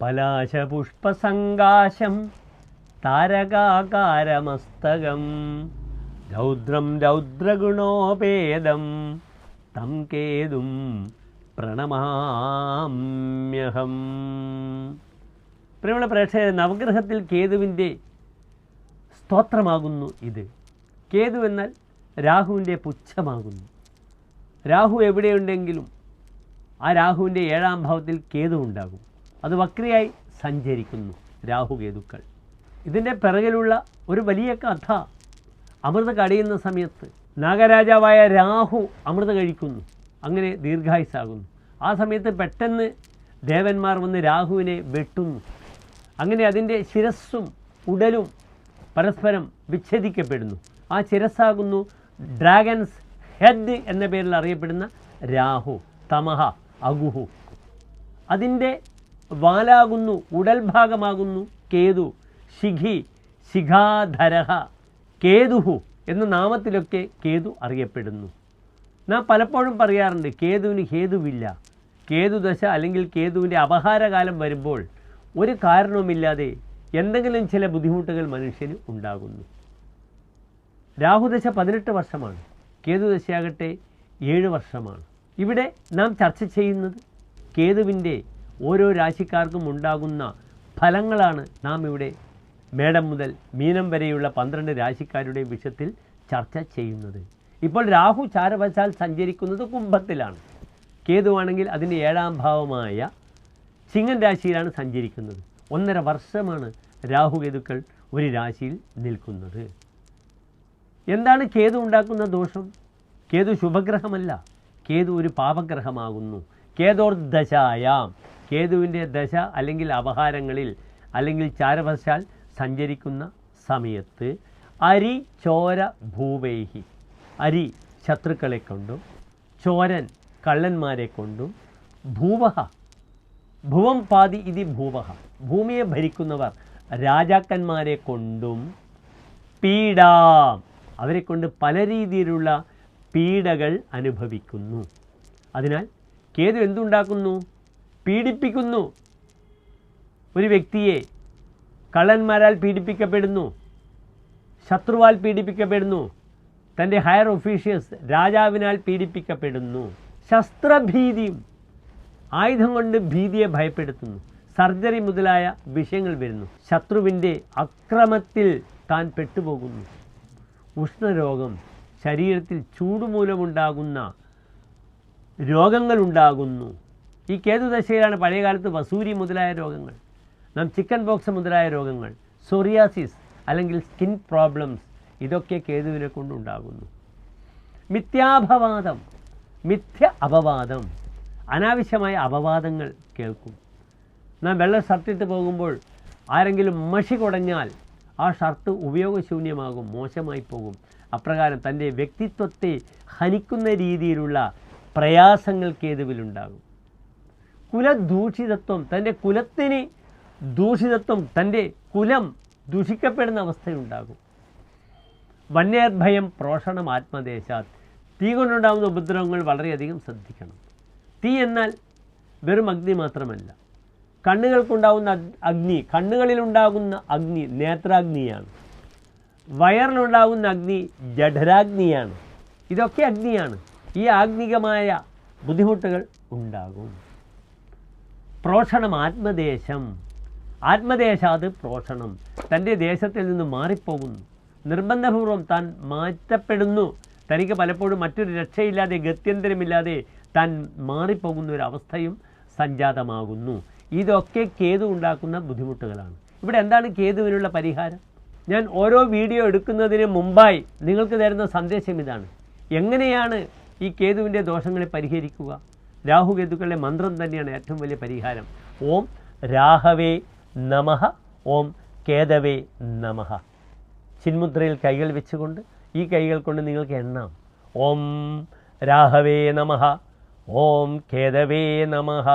പലാശപുഷ്പസങ്കാശം താരകാകാരമസ്തകം രൗദ്രം രൗദ്രഗുണോപേദം തം കേതും പ്രണമാമ്യഹം. പ്രിയമുള്ള പ്രേക്ഷകർ നവഗ്രഹത്തിൽ കേതുവിന്റെ സ്തോത്രമാകുന്നു ഇത്. കേതു എന്നാൽ രാഹുവിന്റെ പുച്ഛമാകുന്നു. രാഹു എവിടെയുണ്ടെങ്കിലും ആ രാഹുവിന്റെ ഏഴാം ഭാവത്തിൽ കേതു ഉണ്ടാകും അത് വക്രിയായി സഞ്ചരിക്കുന്നു രാഹുകേതുക്കൾ. ഇതിന്റെ പിറകിലുള്ള ഒരു വലിയ കഥ അമൃത് കടിയുന്ന സമയത്ത് നാഗരാജാവായ രാഹു അമൃത് കഴിക്കുന്നു. അങ്ങനെ ദീർഘായുസാകുന്നു. ആ സമയത്ത് പെട്ടെന്ന് ദേവന്മാർ വന്ന് രാഹുവിനെ വെട്ടുന്നു. അങ്ങനെ അതിന്റെ ശിരസ്സും ഉടലും പരസ്പരം വിച്ഛേദിക്കപ്പെടുന്നു. ആ ശിരസ്സാകുന്നു ഡ്രാഗൻസ് ഹെഡ് എന്ന പേരിൽ അറിയപ്പെടുന്ന രാഹു തമഹ അഗുഹു. അതിന്റെ വാലാകുന്നു ഉടൽ ഭാഗമാകുന്നു കേതു ശിഖി ശിഖാധരഹ കേതുഹു എന്ന നാമത്തിലൊക്കെ കേതു അറിയപ്പെടുന്നു. നാം പലപ്പോഴും പറയാറുണ്ട് കേതുവിന് ഹേതുവില്ല. കേതുദശ അല്ലെങ്കിൽ കേതുവിന്റെ അപഹാരകാലം വരുമ്പോൾ ഒരു കാരണവുമില്ലാതെ എന്തെങ്കിലും ചില ബുദ്ധിമുട്ടുകൾ മനുഷ്യന് ഉണ്ടാകുന്നു. രാഹുദശ പതിനെട്ട് വർഷമാണ്. കേതുദശയാകട്ടെ ഏഴ് വർഷമാണ്. ഇവിടെ നാം ചർച്ച ചെയ്യുന്നത് കേതുവിന്റെ ഓരോ രാശിക്കാർക്കും ഉണ്ടാകുന്ന ഫലങ്ങളാണ് നാം ഇവിടെ മേടം മുതൽ മീനം വരെയുള്ള പന്ത്രണ്ട് രാശിക്കാരുടെ വിഷയത്തിൽ ചർച്ച ചെയ്യുന്നത്. ഇപ്പോൾ രാഹു ചാരവശാൽ സഞ്ചരിക്കുന്നത് കുംഭത്തിലാണ്. കേതുവാണെങ്കിൽ അതിന്റെ ഏഴാം ഭാവമായ ചിങ്ങൻ രാശിയിലാണ് സഞ്ചരിക്കുന്നത്. ഒന്നര വർഷമാണ് രാഹുകേതുക്കൾ ഒരു രാശിയിൽ നിൽക്കുന്നത്. എന്താണ് കേതു ഉണ്ടാക്കുന്ന ദോഷം? കേതു ശുഭഗ്രഹമല്ല. കേതു ഒരു പാപഗ്രഹമാകുന്നു. കേതോർ ദശായാം കേതുവിന്റെ ദശ അല്ലെങ്കിൽ അപഹാരങ്ങളിൽ അല്ലെങ്കിൽ ചാരവശാൽ സഞ്ചരിക്കുന്ന സമയത്ത് അരി ചോര ഭൂവേഹി. അരി ശത്രുക്കളെ കൊണ്ടും ചോരൻ കള്ളന്മാരെ കൊണ്ടും ഭൂവഹ ഭുവം പാതി ഇതി ഭൂവഹ. ഭൂമിയെ ഭരിക്കുന്നവർ രാജാക്കന്മാരെ കൊണ്ടും പീഡാം. അവരെ കൊണ്ട് പല രീതിയിലുള്ള പീഡകൾ അനുഭവിക്കുന്നു. അതിനാൽ കേതു എന്തുണ്ടാക്കുന്നു? പീഡിപ്പിക്കുന്നു. ഒരു വ്യക്തിയെ കള്ളന്മാരാൽ പീഡിപ്പിക്കപ്പെടുന്നു. ശത്രുവാൽ പീഡിപ്പിക്കപ്പെടുന്നു. തന്റെ ഹയർ ഒഫീഷ്യൽസ് രാജാവിനാൽ പീഡിപ്പിക്കപ്പെടുന്നു. ശസ്ത്രഭീതിയും ആയുധം കൊണ്ട് ഭീതിയെ ഭയപ്പെടുത്തുന്നു. സർജറി മുതലായ വിഷയങ്ങൾ വരുന്നു. ശത്രുവിന്റെ അക്രമത്തിൽ താൻ പെട്ടുപോകുന്നു. ഉഷ്ണരോഗം ശരീരത്തിൽ ചൂടുമൂലമുണ്ടാകുന്ന രോഗങ്ങളുണ്ടാകുന്നു. ഈ കേതുദശയിലാണ് പഴയകാലത്ത് വസൂരി മുതലായ രോഗങ്ങൾ നാം ചിക്കൻ ബോക്സ് മുതലായ രോഗങ്ങൾ സൊറിയാസിസ് അല്ലെങ്കിൽ സ്കിൻ പ്രോബ്ലംസ് ഇതൊക്കെ കേതുവിനെ കൊണ്ടുണ്ടാകുന്നു മിഥ്യാഭവാദം മിഥ്യ അപവാദം അനാവശ്യമായ അപവാദങ്ങൾ കേൾക്കും. നാം വെള്ള ഷർട്ടിട്ട് പോകുമ്പോൾ ആരെങ്കിലും മഷി കുടഞ്ഞാൽ ആ ഷർട്ട് ഉപയോഗശൂന്യമാകും മോശമായി പോകും. അപ്രകാരം തന്റെ വ്യക്തിത്വത്തെ ഹനിക്കുന്ന രീതിയിലുള്ള പ്രയാസങ്ങൾ കേതുവിലുണ്ടാകും. കുലദൂഷിതത്വം തന്റെ കുലത്തിന് ദൂഷിതത്വം തന്റെ കുലം ദൂഷിക്കപ്പെടുന്ന അവസ്ഥയുണ്ടാകും വന്യർഭയം പ്രോഷണം ആത്മദേശാത് തീ കൊണ്ടുണ്ടാകുന്ന ഉപദ്രവങ്ങൾ വളരെയധികം ശ്രദ്ധിക്കണം. തീ എന്നാൽ വെറും അഗ്നി മാത്രമല്ല. കണ്ണുകൾക്കുണ്ടാകുന്ന അഗ്നി കണ്ണുകളിലുണ്ടാകുന്ന അഗ്നി നേത്രാഗ്നിയാണ്. വയറിലുണ്ടാകുന്ന അഗ്നി ജഠരാഗ്നിയാണ്. ഇതൊക്കെ അഗ്നിയാണ്. ഈ ആഗ്നികമായ ബുദ്ധിമുട്ടുകൾ ഉണ്ടാകും. പ്രോഷണം ആത്മദേശം. ആത്മദേശാത് പ്രോഷണം. തന്റെ ദേശത്തിൽ നിന്ന് മാറിപ്പോകുന്നു. നിർബന്ധപൂർവം താൻ മാറ്റപ്പെടുന്നു. തനിക്ക് പലപ്പോഴും മറ്റൊരു രക്ഷയില്ലാതെ ഗത്യന്തരമില്ലാതെ താൻ മാറിപ്പോകുന്ന ഒരു അവസ്ഥയും സംജാതമാകുന്നു. ഇതൊക്കെ കേതു ഉണ്ടാക്കുന്ന ബുദ്ധിമുട്ടുകളാണ്. ഇവിടെ എന്താണ് കേതുവിനുള്ള പരിഹാരം? ഞാൻ ഓരോ വീഡിയോ എടുക്കുന്നതിന് മുമ്പായി നിങ്ങൾക്ക് തരുന്ന സന്ദേശം ഇതാണ്. എങ്ങനെയാണ് ഈ കേതുവിന്റെ ദോഷങ്ങളെ പരിഹരിക്കുക? രാഹുകേതുക്കളുടെ മന്ത്രം തന്നെയാണ് ഏറ്റവും വലിയ പരിഹാരം. ഓം രാഹവേ നമഹ ഓം കേതവേ നമഹ ചിന്മുദ്രയിൽ കൈകൾ വെച്ചുകൊണ്ട് ഈ കൈകൾ കൊണ്ട് നിങ്ങൾക്ക് എണ്ണാം. ഓം രാഹവേ നമഹ ഓം കേതവേ നമഹ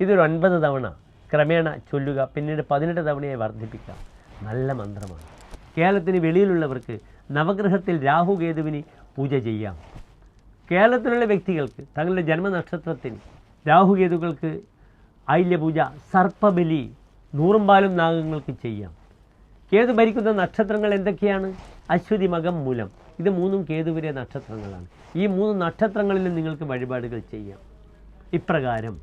ഇതൊരു ഒൻപത് തവണ ക്രമേണ ചൊല്ലുക പിന്നീട് പതിനെട്ട് തവണയായി വർദ്ധിപ്പിക്കാം. നല്ല മന്ത്രമാണ്. കേരളത്തിന് വെളിയിലുള്ളവർക്ക് നവഗ്രഹത്തിൽ രാഹുകേതുവിന് പൂജ ചെയ്യാം. കേരളത്തിലുള്ള വ്യക്തികൾക്ക് തങ്ങളുടെ ജന്മനക്ഷത്രത്തിന് രാഹുകേതുക്കൾക്ക് ഐല്യപൂജ സർപ്പബലി നൂറുംപാലും നാഗങ്ങൾക്ക് ചെയ്യാം. കേതു ഭരിക്കുന്ന നക്ഷത്രങ്ങൾ എന്തൊക്കെയാണ്? അശ്വതി മകം മൂലം. ഇത് മൂന്നും കേതുവിലെ നക്ഷത്രങ്ങളാണ്. ഈ മൂന്ന് നക്ഷത്രങ്ങളിലും നിങ്ങൾക്ക് വഴിപാടുകൾ ചെയ്യാം. ഇപ്രകാരം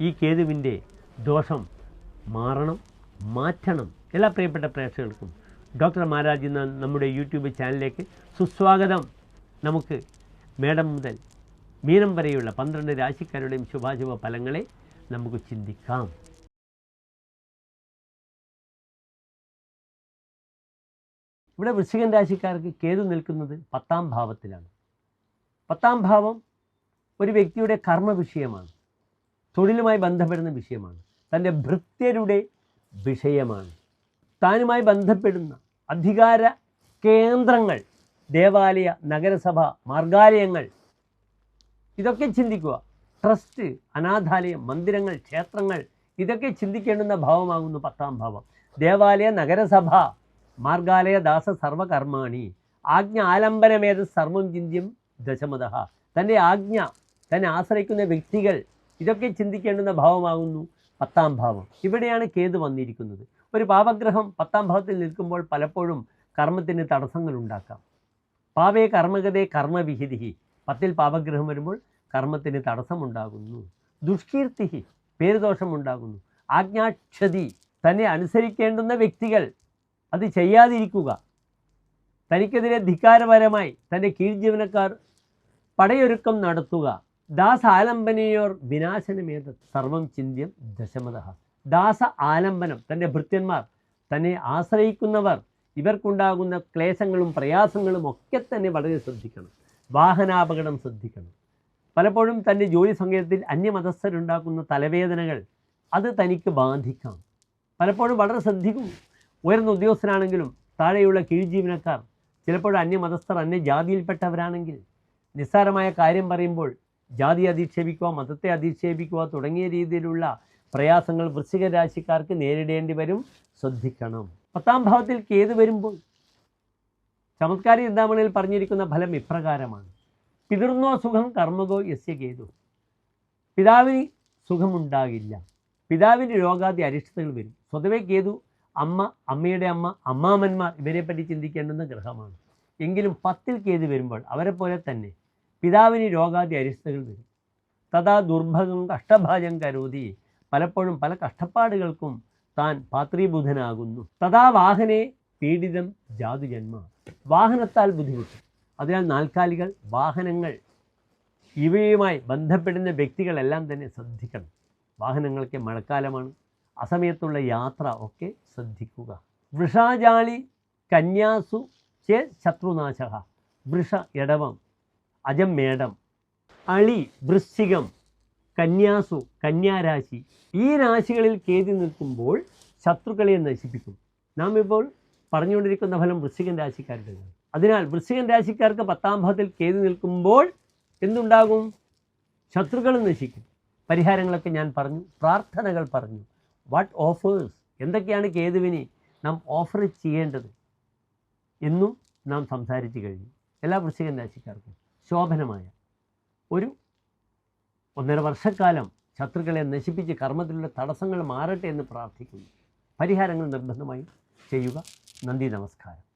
ഈ കേതുവിന്റെ ദോഷം മാറണം മാറ്റണം. എല്ലാ പ്രിയപ്പെട്ട പ്രേക്ഷകർക്കും ഡോക്ടർ മഹാരാജ് നമ്മുടെ യൂട്യൂബ് ചാനലിലേക്ക് സുസ്വാഗതം. നമുക്ക് മേടം മുതൽ മീനം വരെയുള്ള പന്ത്രണ്ട് രാശിക്കാരുടെയും ശുഭാശുഭ ഫലങ്ങളെ നമുക്ക് ചിന്തിക്കാം. ഇവിടെ വൃശ്ചികൻ രാശിക്കാർക്ക് കേതു നിൽക്കുന്നത് പത്താം ഭാവത്തിലാണ്. പത്താം ഭാവം ഒരു വ്യക്തിയുടെ കർമ്മ വിഷയമാണ്. തൊഴിലുമായി ബന്ധപ്പെടുന്ന വിഷയമാണ്. തന്റെ ഭൃത്യരുടെ വിഷയമാണ്. താനുമായി ബന്ധപ്പെടുന്ന അധികാര കേന്ദ്രങ്ങൾ ദേവാലയ നഗരസഭ മാർഗാലയങ്ങൾ. ഇതൊക്കെ ചിന്തിക്കുക. ട്രസ്റ്റ് അനാഥാലയം മന്ദിരങ്ങൾ ക്ഷേത്രങ്ങൾ ഇതൊക്കെ ചിന്തിക്കേണ്ടുന്ന ഭാവമാകുന്നു പത്താം ഭാവം. ദേവാലയ നഗരസഭ മാർഗാലയ ദാസ സർവകർമാണി. ആജ്ഞ ആലംബനമേത സർവം ചിന്തിയും ദശമത. തന്റെ ആജ്ഞ തന്നെ ആശ്രയിക്കുന്ന വ്യക്തികൾ ഇതൊക്കെ ചിന്തിക്കേണ്ടുന്ന ഭാവമാകുന്നു പത്താം ഭാവം. ഇവിടെയാണ് കേതു വന്നിരിക്കുന്നത്. ഒരു പാപഗ്രഹം പത്താം ഭാവത്തിൽ നിൽക്കുമ്പോൾ പലപ്പോഴും കർമ്മത്തിന് തടസ്സങ്ങൾ ഉണ്ടാക്കാം. പാപേ കർമ്മഗതേ കർമ്മവിഹിതി പത്തിൽ പാപഗ്രഹം വരുമ്പോൾ കർമ്മത്തിന് തടസ്സമുണ്ടാകുന്നു. ദുഷ്കീർത്തി പേരുദോഷമുണ്ടാകുന്നു. ആജ്ഞാക്ഷതി തന്നെ അനുസരിക്കേണ്ടുന്ന വ്യക്തികൾ അത് ചെയ്യാതിരിക്കുക. തനിക്കെതിരെ ധിക്കാരപരമായി തന്റെ കീഴ്ജീവനക്കാർ പടയൊരുക്കം നടത്തുക. ദാസ ആലംബനയോർ വിനാശനമേത സർവം ചിന്ത്യം ദശമത. ദാസ ആലംബനം തന്റെ ഭൃത്യന്മാർ തന്നെ ആശ്രയിക്കുന്നവർ ഇവർക്കുണ്ടാകുന്ന ക്ലേശങ്ങളും പ്രയാസങ്ങളും ഒക്കെ തന്നെ വളരെ ശ്രദ്ധിക്കണം. വാഹനാപകടം ശ്രദ്ധിക്കണം. പലപ്പോഴും തന്റെ ജോലി സമയത്തിൽ അന്യമതസ്ഥരുണ്ടാക്കുന്ന തലവേദനകൾ അത് തനിക്ക് ബാധിക്കാം. പലപ്പോഴും വളരെ ശ്രദ്ധിക്കും. ഉയർന്ന ഉദ്യോഗസ്ഥനാണെങ്കിലും താഴെയുള്ള കീഴ്ജീവനക്കാർ ചിലപ്പോൾ അന്യമതസ്ഥർ അന്യ ജാതിയിൽപ്പെട്ടവരാണെങ്കിൽ നിസ്സാരമായ കാര്യം പറയുമ്പോൾ ജാതി അധിക്ഷേപിക്കുക മതത്തെ അധിക്ഷേപിക്കുക തുടങ്ങിയ രീതിയിലുള്ള പ്രയാസങ്ങൾ വൃശ്ചിക രാശിക്കാർക്ക് നേരിടേണ്ടി വരും. ശ്രദ്ധിക്കണം. പത്താം ഭാവത്തിൽ കേത് വരുമ്പോൾ ചമത്കാരി ചിന്താമണിയിൽ പറഞ്ഞിരിക്കുന്ന ഫലം ഇപ്രകാരമാണ്. പിതൃന്നോ സുഖം കർമ്മകോ യസ്യ കേതു. പിതാവിന് സുഖമുണ്ടാകില്ല. പിതാവിന്റെ രോഗാദി അരിഷ്ടതകൾ വരും. സ്വതവേ കേതു അമ്മ അമ്മയുടെ അമ്മ അമ്മാമന്മാർ ഇവരെപ്പറ്റി ചിന്തിക്കേണ്ടുന്ന ഗ്രഹമാണ്. എങ്കിലും പത്തിൽ കേതു വരുമ്പോൾ അവരെ പോലെ തന്നെ പിതാവിന് രോഗാദി അരിഷ്ടതകൾ വരും. തഥാ ദുർഭകം കഷ്ടഭാജം കരോതി. പലപ്പോഴും പല കഷ്ടപ്പാടുകൾക്കും താൻ പാത്രീബുധനാകുന്നു തഥാ വാഹനെ പീഡിതം ജാതുജന്മ. വാഹനത്താൽ ബുദ്ധിമുട്ട്. അതിനാൽ നാൽക്കാലികൾ വാഹനങ്ങൾ ഇവയുമായി ബന്ധപ്പെടുന്ന വ്യക്തികളെല്ലാം തന്നെ ശ്രദ്ധിക്കണം. വാഹനങ്ങൾക്ക് മഴക്കാലമാണ്. അസമയത്തുള്ള യാത്ര ഒക്കെ ശ്രദ്ധിക്കുക. വൃഷാജാളി കന്യാസു ചേ ശത്രുനാശക. വൃഷ എടവം അജം മേടം. അളി വൃശ്ചികം കന്യാസു കന്യാരാശി. ഈ രാശികളിൽ കേതി നിൽക്കുമ്പോൾ ശത്രുക്കളെ നശിപ്പിക്കും. നാം ഇപ്പോൾ പറഞ്ഞുകൊണ്ടിരിക്കുന്ന ഫലം വൃശ്ചികൻ രാശിക്കാരുടേതാണ് അതിനാൽ വൃശ്ചികൻ രാശിക്കാർക്ക് പത്താം ഭാവത്തിൽ കേതി നിൽക്കുമ്പോൾ എന്തുണ്ടാകും? ശത്രുക്കൾ നശിക്കും. പരിഹാരങ്ങളൊക്കെ ഞാൻ പറഞ്ഞു പ്രാർത്ഥനകൾ പറഞ്ഞു. വാട്ട് ഓഫേഴ്സ് എന്തൊക്കെയാണ് കേതുവിന് നാം ഓഫർ ചെയ്യേണ്ടത്? എന്നും നാം സംസാരിച്ചു കഴിഞ്ഞു. എല്ലാ വൃശ്ചികൻ രാശിക്കാർക്കും ശോഭനമായ ഒരു ഒന്നര വർഷക്കാലം ശത്രുക്കളെ നശിപ്പിച്ച് കർമ്മത്തിലുള്ള തടസ്സങ്ങൾ മാറട്ടെ എന്ന് പ്രാർത്ഥിക്കുന്നു. പരിഹാരങ്ങൾ നിർബന്ധമായും ചെയ്യുക. നന്ദി നമസ്കാരം.